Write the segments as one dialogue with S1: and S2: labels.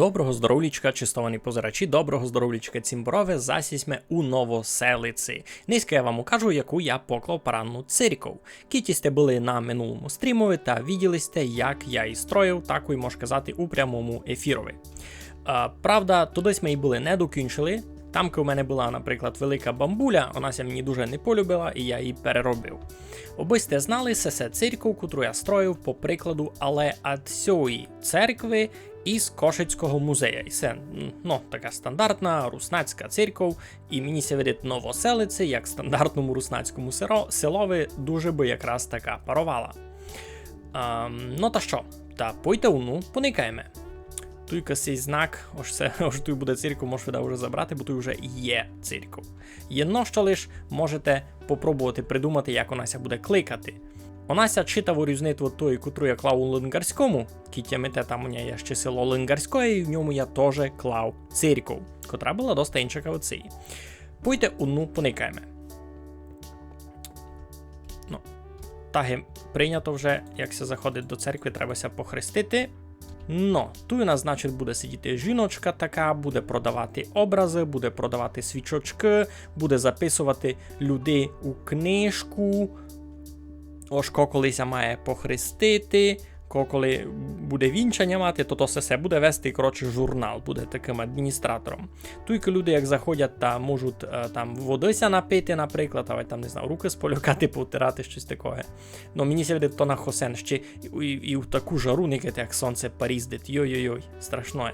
S1: Доброго здоровлічка, чистовані позирачі, доброго здоровлічка цімброве, засісьме у новоселиці. Низько я вам укажу, яку я поклав паранну циріков. Кіті сте були на минулому стрімові та відділисте, як я і строїв, так і можна казати, у прямому ефірові. Правда, тудись ми і були не докінчили. Там, у мене була, наприклад, велика бамбуля, вона ся мені дуже не полюбила, і я її переробив. Оби сте знали сесе церкву, котру я строїв, по прикладу, але ад сьої церкви із Кошицького музея. І це ну, така стандартна руснацька церква, і мені ся видить новоселиці, як стандартному руснацькому село, селові дуже би якраз така парувала. Ем, ну та що, та пойте уну, поникаємо. Той косий знак, ось це ось тут буде цирку, можете вже забрати, бо тут вже є цирку. Єдно, що лиш можете попробувати придумати, як вона ся буде кликати. Вона ся читаву різницю тої, котру я клав у Ленгарському, кітямите там у неї є ще село Ленгарське, і в ньому я теж клав цирку, котра була доста інша кавиці. Пойте одну поникаємо. Ну, таги прийнято вже, як се заходить до церкви, требася похрестити. Ну, тут у нас, значить, буде сидіти жіночка така, буде продавати образи, буде продавати свічочки, буде записувати людей у книжку. Ошко колись має похрестити, коли буде вінчання мати, то то все буде вести коротше, журнал, буде таким адміністратором. Тільки люди, як заходять та можуть там водися напити, наприклад, або там не знаю, руки сполюкати, повтирати щось таке. Ну мені се то на хосен ще і, і, і в таку жару никати, як сонце поріздить. Йой-йой-йой, страшно.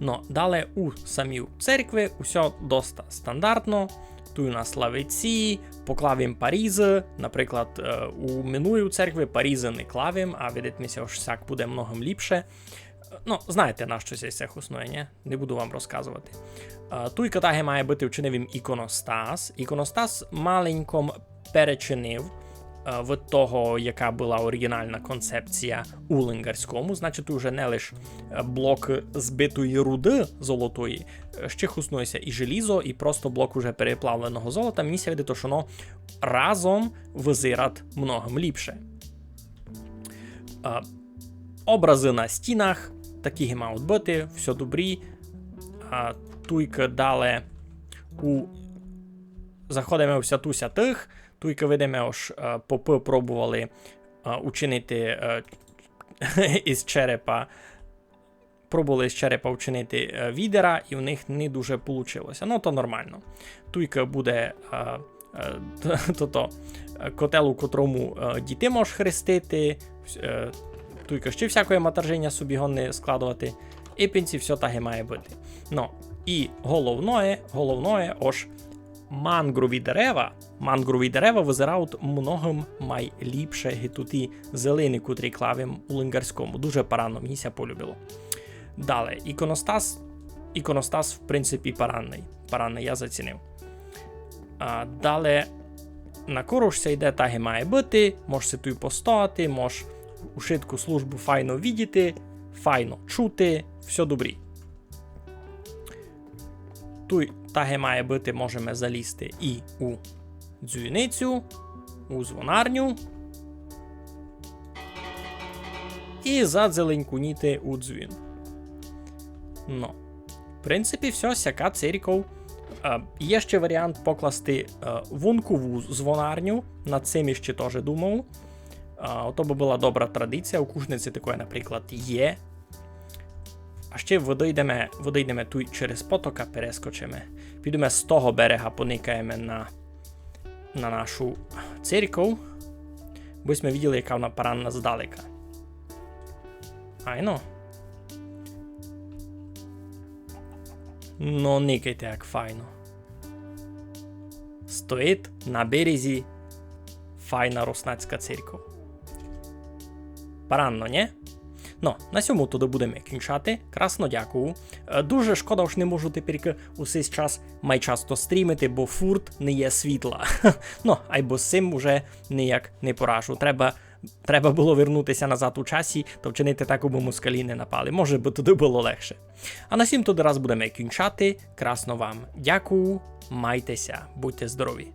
S1: Ну, далі у самій церкві усе доста стандартно. Тут у нас лавиці, поклавим Парізи. Наприклад, е, у минулій церкві Парізи не клавим, а видитися, що всяк буде многом ліпше. Ну, знаєте, на що це існує, ні? Не буду вам розказувати. Е, Тут катаги має бути вчинивим іконостас. Іконостас маленьком перечинив в того, яка була оригінальна концепція у Ленгарському. Значить, тут вже не лише блок збитої руди золотої, ще хуснується і желізо, і просто блок уже переплавленого золота. Мені ся видить, що воно разом визират многом ліпше. Образи на стінах, такі мають бути, все добрі. Туйка далі у заходимо в сятуся тих. Туйка видимо, аж попи пробували учинити із черепа. Пробували з черепа вчинити відера, і в них не дуже вийшло. Ну, то нормально. Туйка буде то, то, котел, у котрому діти можеш хрестити, туйка ще всякої матерження собі не складувати. І пінці все так і має бути. Ну, і головне, головне, ось мангрові дерева. Мангрові дерева визирають многим майліпше гітуті зелені, котрі клавим у лингарському. Дуже паранно, мені ся полюбило. Далі, іконостас. Іконостас, в принципі, паранний. Паранний я зацінив. А, Далі на корушся йде, так і має бути. Можеш тут постояти, можеш у швидку службу файно відіти, файно чути, все добрі. Тут таги має бути, можемо залізти і у дзвіницю, у дзвонарню. І задзеленькуніти у дзвін. Ну, в принципі, все, сяка цирков. Е, є ще варіант покласти е, вункову звонарню. Над цим ще теж думав. Е, ото би була добра традиція. У кушниці такої, наприклад, є. А ще видійдемо, видійдемо тут через потока, перескочимо. Підемо з того берега, поникаємо на на нашу церкву. Бо ми бачили, яка вона паранна здалека. Айно. Ну, никайте, як файно. Стоїть на березі файна руснацька церква. Паранно, не? Ну, на цьому туди будемо кінчати. Красно дякую. Е, дуже шкода, що не можу тепер усесь час май часто стрімити, бо фурт не є світла. ну, айбо з цим уже ніяк не поражу. Треба. Треба було вернутися назад у часі, то вчинити так, аби москалі не напали. Може би туди було легше. А на всім туди раз будемо кінчати. Красно вам. Дякую, майтеся, будьте здорові.